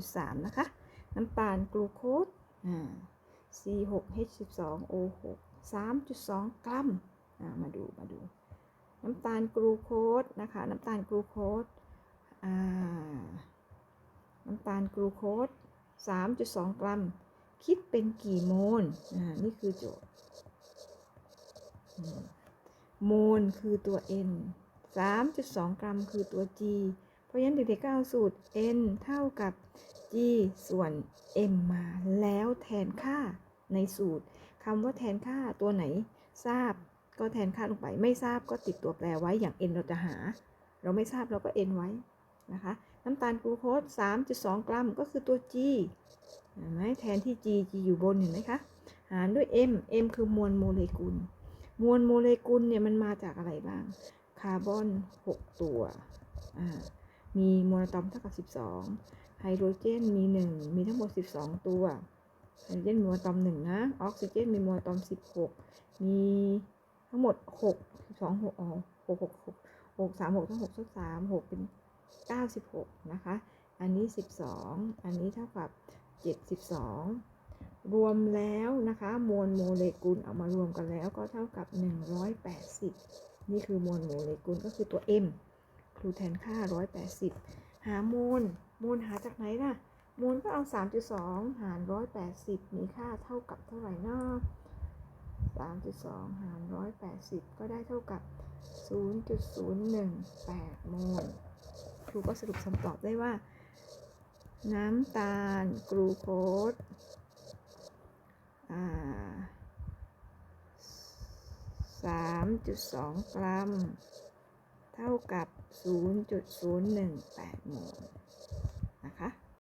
6.3นะคะ น้ำตาลกลูโคส C6H12O6 3.2 กรัมอ่ามาดู มาดู น้ำตาลกลูโคสนะคะ น้ำตาลกลูโคสน้ำตาลกลูโคส 3.2 กรัม คิดเป็นกี่โมลนี่คือโจทย์ โมลคือตัว n 3.2 กรัมคือตัว g เพราะฉะนั้นเด็กๆก็เอาสูตร n เท่ากับ g ส่วน m มาแล้วแทนค่าในสูตรคำว่าแทนค่าตัวไหนทราบก็แทนค่าลงไป ไม่ทราบก็ติดตัวแปรไว้อย่าง n เราจะหา เราไม่ทราบเราก็ n ไว้นะคะน้ำตาลกลูโคส 3.2 กรัมก็คือตัว g เห็นไหมแทนที่ g g อยู่บนเห็นไหมคะ หารด้วย m m คือมวลโมเลกุล มวลโมเลกุลเนี่ยมันมาจากอะไรบ้าง คาร์บอน 6 ตัว มีโมโนตอมเท่ากับ 12 ไฮโดรเจนมี 1 มีทั้งหมด 12 ตัว ไฮโดรเจนมีโมโนอะตอม1นะ ออกซิเจนมีโมโนอะตอม 16 มีทั้งหมด 6 12 6อ๋อ6 6 6 6 3 6ทั้ง6ทั้ง3 6 เป็น 96 นะคะ อันนี้ 12 อันนี้เท่ากับ 72 รวมแล้วนะคะมวลโมเลกุลเอามารวมกันแล้วก็เท่ากับ 180 นี่คือมวลโมเลกุลก็คือตัว m ครูแทนค่า 180 หาโมล มลหาจากไหนล่ะโมลก็เอา 3.2 หาร 180 มีค่าเท่ากับเท่าไหร่นะ3.2 หาร 180 ก็ได้เท่ากับ 0.018โมลครูก็สรุปคำตอบได้ว่า น้ำตาลกลูโคสอ่า3.2กรัม เท่ากับ 0.018โมล